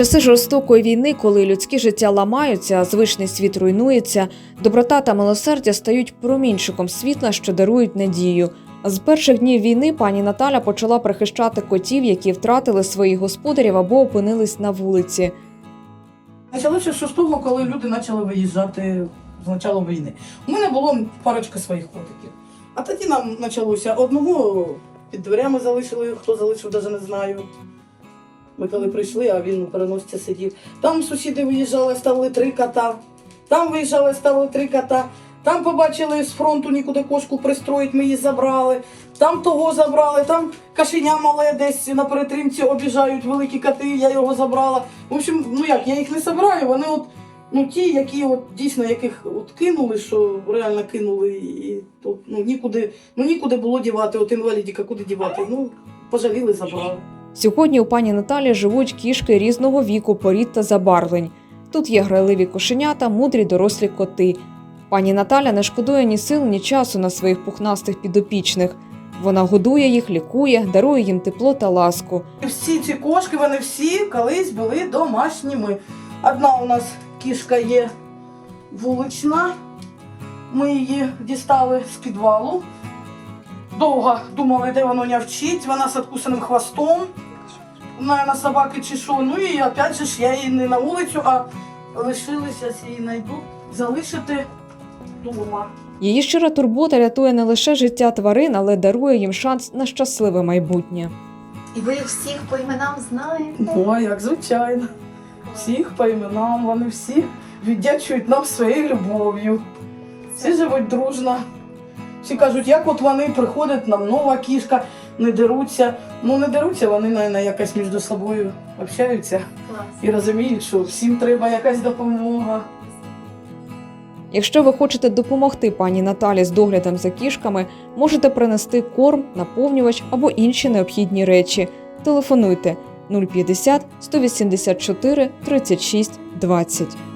часи жорстокої війни, коли людські життя ламаються, а звичний світ руйнується, доброта та милосердя стають промінчиком світла, що дарують надію. З перших днів війни пані Наталя почала прихищати котів, які втратили своїх господарів або опинились на вулиці. Почалося з шостого, коли люди почали виїжджати з початку війни. У мене було парочка своїх котиків. А тоді нам почалося одного під дверями залишили, хто залишив, навіть не знаю. Ми коли прийшли, а він у переносці сидів. Там сусіди виїжджали, ставили три кота. Там виїжджали, ставили три кота. Там побачили з фронту нікуди кошку пристроїть, ми її забрали. Там того забрали, там кашеня мале десь на перетримці обіжають великі коти, я його забрала. В общем, ну як, я їх не забираю, вони от, ну ті, які от дійсно яких от кинули, що реально кинули, і то, ну, нікуди, ну нікуди було дівати, от інвалідіка, куди дівати. Ну, пожаліли, забрали. Сьогодні у пані Наталі живуть кішки різного віку, порід та забарвлень. Тут є грайливі кошенята, мудрі дорослі коти. Пані Наталя не шкодує ні сил, ні часу на своїх пухнастих підопічних. Вона годує їх, лікує, дарує їм тепло та ласку. Всі ці кошки, вони всі колись були домашніми. Одна у нас кішка є вулична. Ми її дістали з підвалу. Довго думали, де воно нявчить. Вона з откусаним хвостом. Наверно, собаки чи що. Ну і опять же ж я її не на вулицю, а лишилися її знайду залишити вдома. Її щира турбота рятує не лише життя тварин, але дарує їм шанс на щасливе майбутнє. І ви їх всіх по іменам знаєте? Ну, а як звичайно. Всіх по іменам, вони всі віддячують нам своєю любов'ю. Всі живуть дружно. Всі кажуть, як от вони приходять, нам нова кішка, не деруться. Ну не деруться, вони, мабуть, якось між собою общаються Клас. і розуміють, що всім треба якась допомога. Якщо ви хочете допомогти пані Наталі з доглядом за кішками, можете принести корм, наповнювач або інші необхідні речі. Телефонуйте 050 184 36 20.